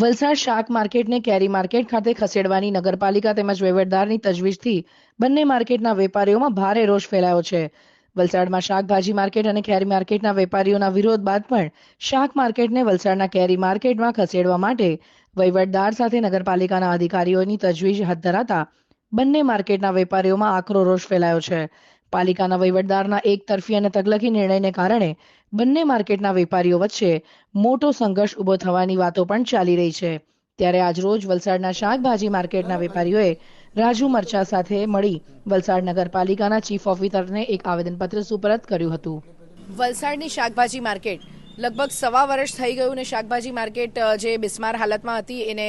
વલસાડ શાક માર્કેટને કેરી માર્કેટ ખાતે ખસેડવાની નગરપાલિકા તેમજ વહીવટદારની તજવીજથી બંને માર્કેટના વેપારીઓમાં ભારે રોષ ફેલાયો છે. વલસાડમાં શાકભાજી માર્કેટ અને કેરી માર્કેટના વેપારીઓના વિરોધ બાદ પણ શાક માર્કેટને વલસાડના કેરી માર્કેટમાં ખસેડવા માટે વહીવટદાર સાથે નગરપાલિકાના અધિકારીઓની તજવીજ હાથ ધરાતા બંને માર્કેટના વેપારીઓમાં આકરો રોષ ફેલાયો છે. પાલિકાના વહીવટદારના એક તરફી અને તગલખી નિર્ણયને કારણે બંને માર્કેટના વેપારીઓ વચ્ચે મોટો સંઘર્ષ ઊભો થવાની વાતો પણ ચાલી રહી છે. ત્યારે આજરોજ વલસાડના શાકભાજી માર્કેટના વેપારીઓએ રાજુ મરચા સાથે મળી વલસાડ નગરપાલિકાના ચીફ ઓફિસરને એક આવેદનપત્ર સુપરત કર્યું હતું. વલસાડની શાકભાજી માર્કેટ લગભગ સવા વર્ષ થઈ ગયું ને શાકભાજી માર્કેટ જે બિસ્માર હાલતમાં હતી, એને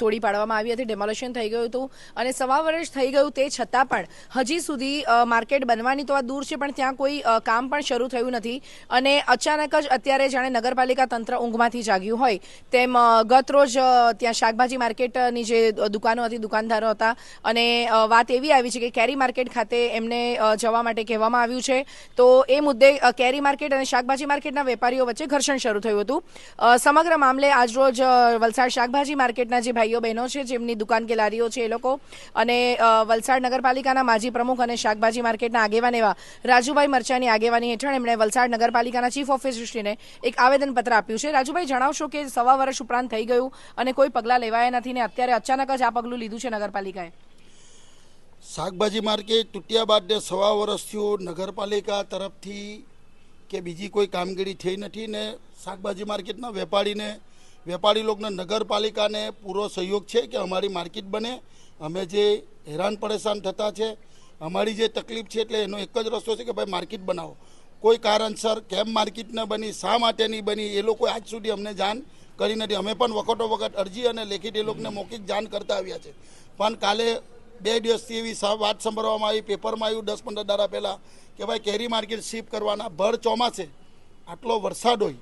તોડી પાડવામાં આવી હતી ડેમોલેશન થઈ ગયું હતું. અને સવા વર્ષ થઈ ગયું તે છતાં પણ હજી સુધી માર્કેટ બનવાની તો આ દૂર છે, પણ ત્યાં કોઈ કામ પણ શરૂ થયું નથી. અને અચાનક જ અત્યારે જાણે નગરપાલિકા તંત્ર ઊંઘમાંથી જાગ્યું હોય, તેમ ગત રોજ ત્યાં શાકભાજી માર્કેટની જે દુકાનો હતી, દુકાનદારો હતા, અને વાત એવી આવી છે કે કેરી માર્કેટ ખાતે એમને જવા માટે કહેવામાં આવ્યું છે. તો એ મુદ્દે કેરી માર્કેટ અને શાકભાજી માર્કેટના વેપારીઓ વચ્ચે ઘર્ષણ શરૂ થયું હતું. સમગ્ર મામલે આજરોજ વલસાડ શાકભાજી માર્કેટના જે ભાઈઓ બહેનો છે, જેમની દુકાન કે લારીઓ છે એ લોકો અને વલસાડ નગરપાલિકાના માજી પ્રમુખ અને શાકભાજી માર્કેટના આગેવાન એવા રાજુભાઈ મરચાની આગેવાની હેઠળ એમણે વલસાડ નગરપાલિકાના ચીફ ઓફિસરશ્રીને એક આવેદનપત્ર આપ્યું છે. રાજુભાઈ, જણાવશો કે સવા વર્ષ ઉપરાંત થઈ ગયું અને કોઈ પગલાં લેવાયા નથી ને અત્યારે અચાનક જ આ પગલું લીધું છે નગરપાલિકાએ? શાકભાજી માર્કેટ તૂટ્યા બાદ સવા વર્ષથી નગરપાલિકા તરફથી કે બીજી કોઈ કામગીરી થઈ નથી ને શાકભાજી માર્કેટના વેપારીને, વેપારી લોકોને, નગરપાલિકાને પૂરો સહયોગ છે કે અમારી માર્કેટ બને? અમે જે હેરાન પરેશાન થતા છે, અમારી જે તકલીફ છે એટલે એનો એક જ રસ્તો છે કે ભાઈ માર્કેટ બનાવો. કોઈ કારણસર કેમ માર્કેટ ન બની, શા માટે નહીં બની, એ લોકો આજ સુધી અમને જાણ કરી નથી. અમે પણ વખતો વખત અરજી અને લેખિત એ લોકોને મૌખિક જાણ કરતા આવ્યા છે. પણ કાલે બે દિવસથી એવી વાત સાંભળવામાં આવી, પેપરમાં આવ્યું, દસ પંદર દાડા પહેલાં, કે ભાઈ કેરી માર્કેટ શિફ્ટ કરવાના, ભર ચોમાસે, આટલો વરસાદ હોય.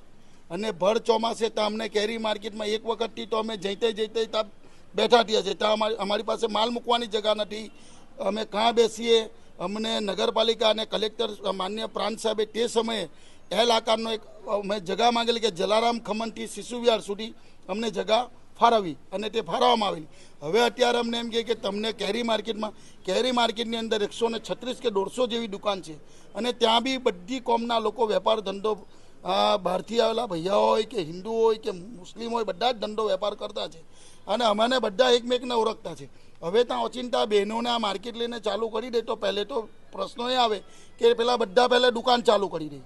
અને ભર ચોમાસે તો અમને કેરી માર્કેટમાં એક વખતથી તો અમે જઈતે જઈતે ત્યાં બેઠા થયા છે. ત્યાં અમારી અમારી પાસે માલ મૂકવાની જગ્યા નથી. અમે કાં બેસીએ? અમને નગરપાલિકા અને કલેક્ટર માન્ય પ્રાંત સાહેબે તે સમયે એલ આકારનો એક મેં જગા માંગેલી કે જલારામ ખમનથી શિશુ વિહાર સુધી અમને જગા ફાળવી અને તે ફાળવવામાં આવેલી. હવે અત્યારે અમને એમ કહે કે તમને કેરી માર્કેટમાં કેરી માર્કેટની અંદર એકસો ને છત્રીસ કે દોઢસો જેવી દુકાન છે. અને ત્યાં બી બધી કોમના લોકો વેપાર ધંધો આ બહારથી આવેલા ભૈયા હોય કે હિન્દુ હોય કે મુસ્લિમ હોય બધા જ ધંધો વેપાર કરતા છે. અને અમને બધા એકમેકને ઓળખતા છે. હવે ત્યાં ઓચિંતા બહેનોને આ માર્કેટ લઈને ચાલુ કરી દે તો પહેલે તો પ્રશ્નો એ આવે કે પેલા બધા પહેલાં દુકાન ચાલુ કરી દે.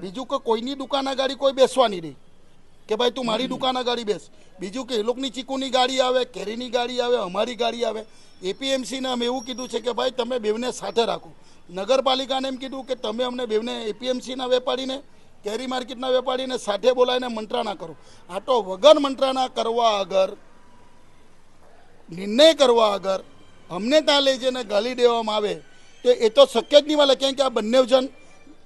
બીજું કે કોઈની દુકાન આગળ કોઈ બેસવાની નહીં. કે ભાઈ તું મારી દુકાન ગાડી બેસ. બીજું કે એ લોકોની ચીકુની ગાડી આવે કેરીની ગાડી આવે અમારી ગાડી આવે. એપીએમસીને અમે એવું કીધું છે કે ભાઈ તમે બેવને સાથે રાખો. નગરપાલિકાને એમ કીધું કે તમે અમને બેવને એપીએમસીના વેપારીને કેરી માર્કેટના વેપારીને સાથે બોલાવીને મંત્રણા કરો. આ તો વગર મંત્રણા કરવા આગળ નિર્ણય કરવા આગળ અમને ત્યાં લઈ જઈને ગાલી દેવામાં આવે તો એ તો શક્ય જ નહીં મળે કેમ કે આ બંને જણ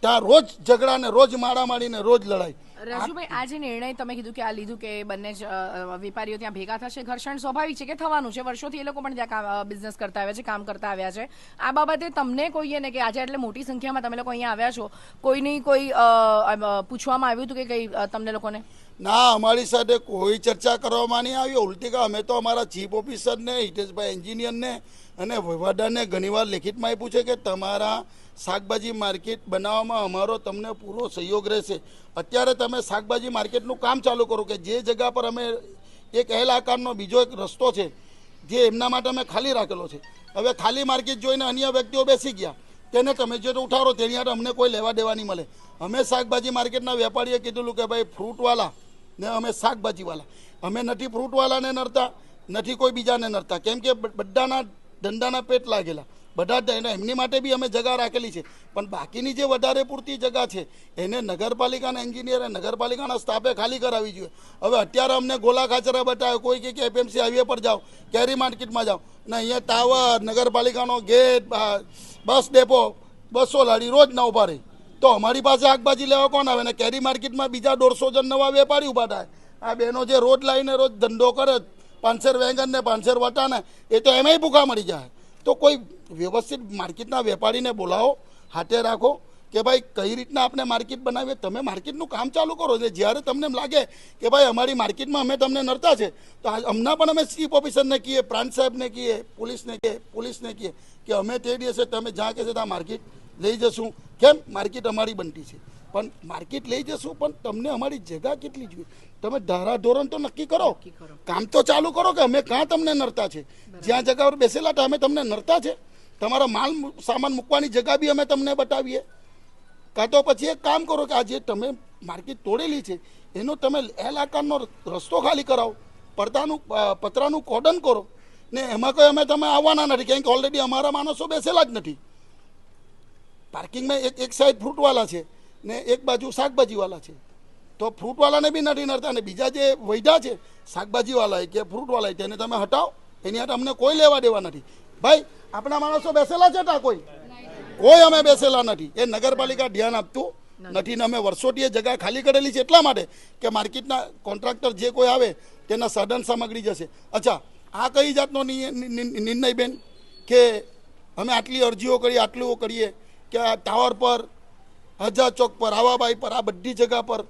ત્યાં રોજ ઝઘડા ને રોજ મારામારીને રોજ લડાઈ. રાજુભાઈ આ જે નિર્ણય તમે કીધું કે આ લીધું કે બંને જ વેપારીઓ ત્યાં ભેગા થશે. ઘર્ષણ સ્વાભાવિક છે કે થવાનું છે? વર્ષોથી એ લોકો પણ ત્યાં બિઝનેસ કરતા આવ્યા છે કામ કરતા આવ્યા છે. આ બાબતે તમને કોઈએ ને કે આજે એટલે મોટી સંખ્યામાં તમે લોકો અહીંયા આવ્યા છો કોઈની કોઈ પૂછવામાં આવ્યું હતું કે કઈ તમને લોકોને? ના અમારી સાથે કોઈ ચર્ચા કરવામાં નહીં આવી. ઉલટી કે અમે તો અમારા ચીફ ઓફિસરને હિતેશભાઈ એન્જિનિયરને અને વહીવટદારને ઘણીવાર લેખિતમાં આપ્યું છે કે તમારા શાકભાજી માર્કેટ બનાવવામાં અમારો તમને પૂરો સહયોગ રહેશે. અત્યારે તમે શાકભાજી માર્કેટનું કામ ચાલુ કરો કે જે જગ્યા પર અમે એક એલ આકારનો બીજો એક રસ્તો છે, જે એમના માટે અમે ખાલી રાખેલો છે. હવે ખાલી માર્કેટ જોઈને અન્ય વ્યક્તિઓ બેસી ગયા, તેને તમે જે ઉઠારો તેની હારે અમને કોઈ લેવા દેવા નહીં મળે. અમે શાકભાજી માર્કેટના વેપારીએ કીધેલું કે ભાઈ ફ્રૂટવાલા ને અમે શાકભાજીવાલા. અમે નથી ફ્રૂટવાલાને નડતા, નથી કોઈ બીજાને નડતા. કેમ કે બધાના ધંધાના પેટ લાગેલા. બધા એને, એમની માટે બી અમે જગા રાખેલી છે. પણ બાકીની જે વધારે પૂરતી જગા છે, એને નગરપાલિકાના એન્જિનિયર અને નગરપાલિકાના સ્ટાફે ખાલી કરાવી જોઈએ. હવે અત્યારે અમને ગોલા ખાચરા બતાવે કોઈ કે એપીએમસી હાઈવે પર જાઓ, કેરી માર્કેટમાં જાઓ. ને અહીંયા ટાવર, નગરપાલિકાનો ગેટ બસ ડેપો, બસો લાડી, રોજ ના ઊભા રહી તો અમારી પાસે આગબાજી લેવા કોણ આવે? ને કેરી માર્કેટમાં બીજા દોઢસો જણ નવા વેપારી ઊભા થાય. આ બહેનો જે રોજ લાવીને રોજ ધંધો કરે પાંચસેર વેંગન ને પાંચસેર વટાને એ તો એમાંય ભૂખા મળી જાય. તો કોઈ વ્યવસ્થિત માર્કેટના વેપારીને બોલાવો, હાથે રાખો કે ભાઈ કઈ રીતના આપણે માર્કેટ બનાવીએ? તમે માર્કેટનું કામ ચાલુ કરો. એટલે જ્યારે તમને લાગે કે ભાઈ અમારી માર્કેટમાં અમે તમને નડતા છે, તો હમણાં પણ અમે ચીફ ઓફિસરને કહીએ, પ્રાંત સાહેબને કહીએ, પોલીસને કહીએ પોલીસને કહીએ કે અમે તે દિવસે તમે જ્યાં કહેશે ત્યાં માર્કેટ લઈ જશું. કેમ? માર્કેટ અમારી બનતી છે. પણ માર્કેટ લઈ જશું પણ તમને અમારી જગ્યા કેટલી જોઈએ? તમે ધારા ધોરણ તો નક્કી કરો. કામ તો ચાલુ કરો કે અમે કાં તમને નડતા છે? જ્યાં જગ્યા પર બેસેલા હતા અમે તમને નડતા છે. તમારા માલ સામાન મૂકવાની જગ્યા બી અમે તમને બતાવીએ. કાં તો પછી એક કામ કરો કે આ જે તમે માર્કેટ તોડેલી છે એનો તમે એલ આકારનો રસ્તો ખાલી કરાવો. પડદાનું પતરાનું કોડન કરો. ને એમાં કોઈ અમે તમે આવવાના નથી કેમ કે ઓલરેડી અમારા માણસો બેસેલા જ નથી. પાર્કિંગમાં એક એક સાઈડ ફ્રૂટવાલા છે. ને એક બાજુ શાકભાજીવાલા છે. તો ફ્રૂટવાલાને બી નથી નડતા અને બીજા જે વૈધા છે શાકભાજીવાલા કે ફ્રૂટવાલા તેને તમે હટાવો, એની હાથ અમને કોઈ લેવા દેવા નથી. ભાઈ, આપણા માણસો બેસેલા છે તા કોઈ? કોઈ અમે બેસેલા નથી. એ નગરપાલિકા ધ્યાન આપતું નથી ને અમે વર્ષોથી એ જગ્યા ખાલી કરેલી છે એટલા માટે કે માર્કેટના કોન્ટ્રાક્ટર જે કોઈ આવે, તેના સાધન સામગ્રી જશે. અચ્છા, આ કઈ જાતનો નિર્ણય બેન? કે અમે આટલી અરજીઓ કરીએ આટલું કરીએ, કે આ ટાવર પર હજાર ચોક પર આવાબાઈ પર આ બધી જગા પર.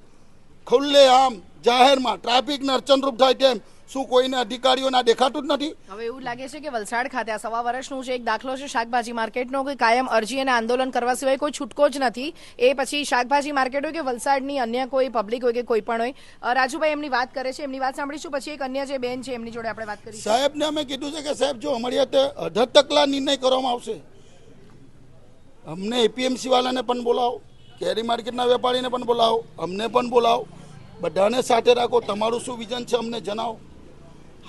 ખુલ્લે આમ જાહેરમાં ટ્રાફિકને અડચણરૂપ થાય તેમ શું કોઈને અધિકારીઓના દેખાતું જ નથી? હવે એવું લાગે છે કે વલસાડ ખાતે આ સવા વર્ષનું જે એક દાખલો છે શાકભાજી માર્કેટનો કે કાયમ અરજી અને આંદોલન કરવા સિવાય કોઈ છૂટકો જ નથી. એ પછી શાકભાજી માર્કેટ હોય કે વલસાડની અન્ય કોઈ પબ્લિક હોય કે કોઈ પણ હોય રાજુભાઈ એમની વાત કરે છે એમની વાત સાંભળીશું. પછી એક અન્ય જે બેન છે એમની જોડે આપણે વાત કરીશું. સાહેબને અમે કીધું છે કે સાહેબ જો અમારી હાથે અઢાર તકલા નિર્ણય કરવામાં આવશે અમને એપીએમસી વાળાને પણ બોલાવો. કેરી માર્કેટના વેપારીને પણ બોલાવો, અમને પણ બોલાવો. બધાને સાથે રાખો, તમારું શું વિઝન છે અમને જણાવો.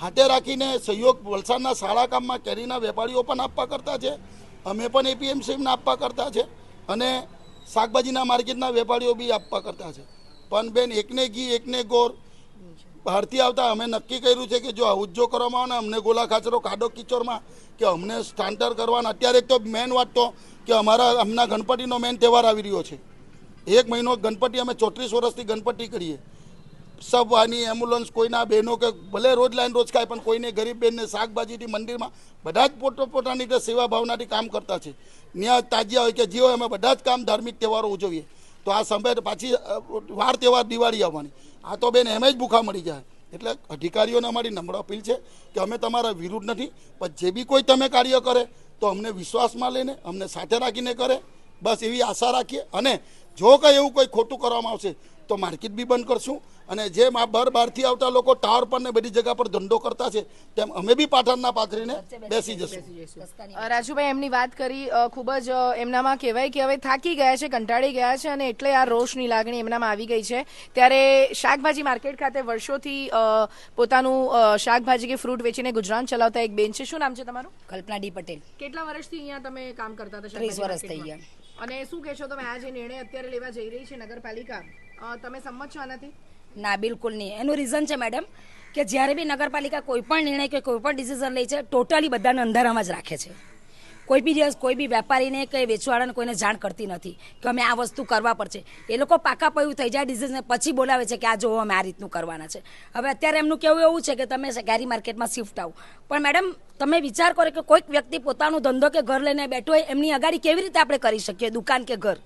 હાથે રાખીને સહયોગ વલસાડના સારા કામમાં કેરીના વેપારીઓ પણ આપવા કરતા છે. અમે પણ એપીએમસીને આપવા કરતા છે. અને શાકભાજીના માર્કેટના વેપારીઓ બી આપવા કરતા છે. પણ બેન, એકને ઘી, એકને ગોર. બહારથી આવતા અમે નક્કી કર્યું છે કે જો આ ઉજ્જો કરવામાં આવે ને અમને ગોલા ખાચરો કાડો કિચોરમાં કે અમને સ્ટાન્ટર કરવાના. અત્યારે તો મેન વાત તો કે અમારા હમણાં ગણપતિનો મેન તહેવાર આવી રહ્યો છે. એક મહિનો ગણપતિ અમે ચોત્રીસ વર્ષથી ગણપતિ કરીએ. સબવાની એમ્બ્યુલન્સ કોઈના બહેનો કે ભલે રોજ લાઈન રોજ ખાય, પણ કોઈને ગરીબ બહેનને શાકભાજીથી, મંદિરમાં બધા જ પોતો પોતાની રીતે સેવા ભાવનાથી કામ કરતા છે. ત્યાં તાજિયા હોય કે જે હોય, અમે બધા જ કામ ધાર્મિક તહેવારો ઉજવીએ. તો આ સમય પાછી વાર તહેવાર દિવાળી આવવાની. આ તો બેન એમ જ ભૂખા મળી જાય. એટલે અધિકારીઓને અમારી નમ્ર અપીલ છે કે અમે તમારા વિરુદ્ધ નથી, પણ જે બી કોઈ તમે કાર્ય કરે, તો અમને વિશ્વાસમાં લઈને, અમને સાથે રાખીને કરે. બસ એવી આશા રાખીએ. અને જો કંઈ એવું કોઈ ખોટું કરવામાં આવશે તો માર્કેટ બી બંધ કરશું. અને જેમ આ બાર બહારથી આવતા લોકો ટાવર પર ને બધી જગ્યા પર ધંધો કરતા છે તેમ અમે બી પાટણના પાથરીને બેસી જશું. રાજુભાઈ એમની વાત કરી ખૂબ જ એમનામાં કહેવાય કે હવે થાકી ગયા છે કંટાળી ગયા છે અને એટલે આ રોષની લાગણી એમનામાં આવી ગઈ છે. ત્યારે શાકભાજી માર્કેટ ખાતે વર્ષોથી અ, પોતાનું શાકભાજી કે ફ્રૂટ વેચીને ગુજરાન ચલાવતા એક બેન છે. શું નામ છે તમારું? કલ્પના ડી પટેલ. કેટલા વર્ષથી અહીંયા તમે કામ કરતા હતા ત્રીસ વર્ષ થઈ માર્કેટમાં? અને શું કહેશો તમે? આ જે નિર્ણય અત્યારે લેવા જઈ રહી છે નગરપાલિકા તમે સંમત છો આનાથી? ના, બિલકુલ નહીં. એનું રીઝન છે મેડમ કે જ્યારે બી નગરપાલિકા કોઈ પણ નિર્ણય કે કોઈ પણ ડિસિઝન લે છે ટોટલી બધાને અંધારામાં જ રાખે છે. કોઈ બી દિવસ કોઈ બી વેપારીને કે વેચવાળાને કોઈને જાણ કરતી નથી કે અમે આ વસ્તુ કરવા પડશે એ લોકો પાકા પયું થઈ જાય ડિઝિઝને પછી બોલાવે છે કે આ જો અમે આ રીતનું કરવાના છે. હવે અત્યારે એમનું કેવું એવું છે કે તમે કેરી માર્કેટમાં શિફ્ટ આવો. પણ મેડમ, તમે વિચાર કરો કે કોઈક વ્યક્તિ પોતાનો ધંધો કે ઘર લઈને બેઠો હોય, એમની અગાડી કેવી રીતે આપણે કરી શકીએ? દુકાન કે ઘર?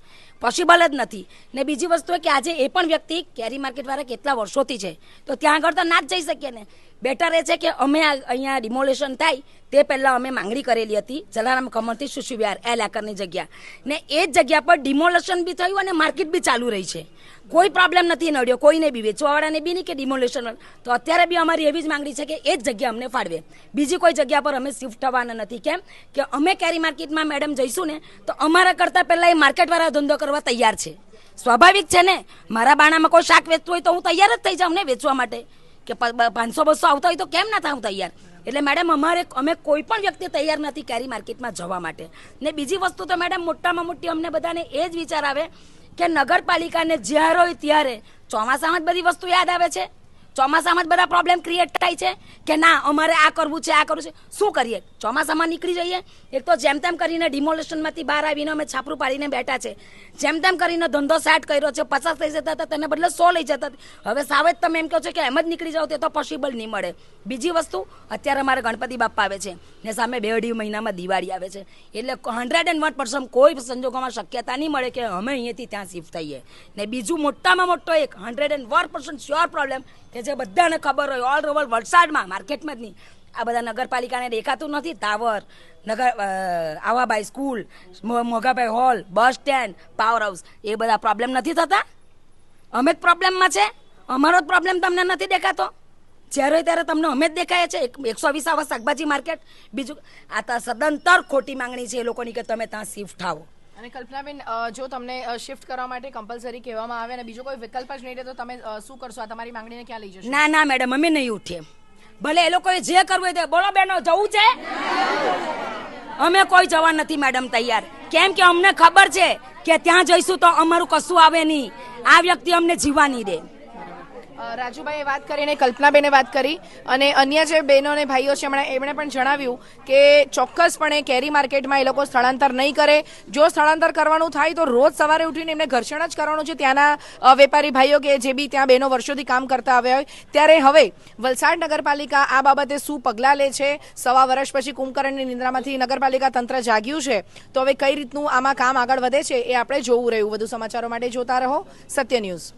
પોસિબલ જ નથી. ને બીજી વસ્તુ કે આજે એ પણ વ્યક્તિ કેરી માર્કેટવાળા કેટલા વર્ષોથી છે. તો ત્યાં આગળ તો ના જ જઈ શકીએ ને. બેટર એ છે કે અમે અહીંયા ડિમોલેશન થાય, તે પહેલાં અમે માંગણી કરેલી હતી, જલારામ કમરથી સુશીવિહાર એલ લેકરની જગ્યા. ને એ જ જગ્યા પર ડિમોલેશન બી થયું અને માર્કેટ બી ચાલુ રહી છે. કોઈ પ્રોબ્લેમ નથી નડ્યો, કોઈને બી વેચવાવાળાને બી નહીં કે ડિમોલેશન તો અત્યારે બી અમારી એવી જ માંગણી છે કે એ જ જગ્યા અમને ફાળવે. બીજી કોઈ જગ્યા પર અમે શિફ્ટ થવાના નથી. કેમ? કે અમે કેરી માર્કેટમાં મેડમ જઈશું ને, તો અમારા કરતાં પહેલાં એ માર્કેટવાળા ધંધો કરવા તૈયાર છે. સ્વાભાવિક છે ને, મારા બાણામાં કોઈ શાક વેચતું હોય તો હું તૈયાર જ થઈ જાઉં ને વેચવા માટે. કે પાંચસો, બસો આવતા હોય તો કેમ ના થાઉં તૈયાર? એટલે મેડમ અમારે અમે કોઈ પણ વ્યક્તિ તૈયાર નથી કેરી માર્કેટમાં જવા માટે. ને બીજી વસ્તુ તો મેડમ મોટામાં મોટી અમને બધાને એ જ વિચાર આવે કે નગરપાલિકાને જ્યારે હોય ત્યારે ચોમાસામાં જ બધી વસ્તુ યાદ આવે છે? ચોમાસામાં જ બધા પ્રોબ્લેમ ક્રિએટ થાય છે કે ના, અમારે આ કરવું છે, આ કરવું છે. શું કરીએ? ચોમાસામાં નીકળી જઈએ. એક તો જેમ તેમ કરીને ડિમોલેશનમાંથી બહાર આવીને અમે છાપરું પાડીને બેઠા છે. જેમ તેમ કરીને ધંધો સેટ કર્યો છે, પચાસ થઈ જતા હતા, તેને બદલે સો લઈ જતા. હવે સાવે જ તમે એમ કહો છો કે એમ જ નીકળી જાઓ તે તો પોસિબલ નહીં મળે. બીજી વસ્તુ, અત્યારે અમારે ગણપતિ બાપ્પા આવે છે ને સામે બે અઢી મહિનામાં દિવાળી આવે છે. એટલે હંડ્રેડ એન્ડ વન પર્સન્ટ કોઈ સંજોગોમાં શક્યતા નહીં મળે કે અમે અહીંયાથી ત્યાં શિફ્ટ થઈએ. ને બીજું મોટામાં મોટો એક hundred and one percent sure problem કે જે બધાને ખબર હોય ઓલ ઓવર વલસાડમાં, માર્કેટમાં જ નહીં. આ બધા નગરપાલિકાને દેખાતું નથી. ટાવર, નગર Avabhai school Moghabhai hall, bus stand power house એ બધા પ્રોબ્લેમ નથી થતા? અમે જ પ્રોબ્લેમમાં છે. અમારો જ પ્રોબ્લેમ તમને નથી દેખાતો? જ્યારે હોય ત્યારે તમને અમે જ દેખાય છે. એકસો વીસ આવા શાકભાજી માર્કેટ. બીજું, આ સદંતર ખોટી માંગણી છે એ લોકોની કે તમે ત્યાં શિફ્ટ થાવો અને કલ્પનાબેન જો તમને શિફ્ટ કરવા માટે કમ્પલસરી કહેવામાં આવે અને બીજો કોઈ વિકલ્પ જ નહીં રહે તો તમે શું કરશો? આ તમારી માંગણીને ક્યાં લઈ જશો? ના ના, મેડમ, અમે નહીં ઉઠીએ ભલે એ લોકોએ જે કરવું તે બોલો, બેનો, જવું છે? અમે કોઈ જવા નથી, મેડમ, તૈયાર. કેમ કે અમને ખબર છે કે ત્યાં જઈશું તો અમારું કશું આવે નહીં. આ વ્યક્તિ અમને જીવવા નહીં દે. રાજુભાઈએ વાત કરીને કલ્પનાબેને વાત કરી. અને અન્ય જે બહેનો અને ભાઈઓ છે, એમણે એમણે પણ જણાવ્યું કે ચોક્કસપણે કેરી માર્કેટમાં એ લોકો સ્થળાંતર નહીં કરે. જો સ્થળાંતર કરવાનું થાય તો રોજ સવારે ઉઠીને એમને ઘર્ષણ જ કરવાનું છે ત્યાંના વેપારી ભાઈઓ કે જે બી ત્યાં બહેનો વર્ષોથી કામ કરતા આવ્યા હોય. ત્યારે હવે વલસાડ નગરપાલિકા આ બાબતે શું પગલાં લે છે? સવા વર્ષ પછી કુંભકર્ણની નિંદ્રામાંથી નગરપાલિકા તંત્ર જાગ્યું છે. તો હવે કઈ રીતનું આમાં કામ આગળ વધે છે એ આપણે જોવું રહ્યું. વધુ સમાચારો માટે જોતા રહો. સત્ય ન્યૂઝ.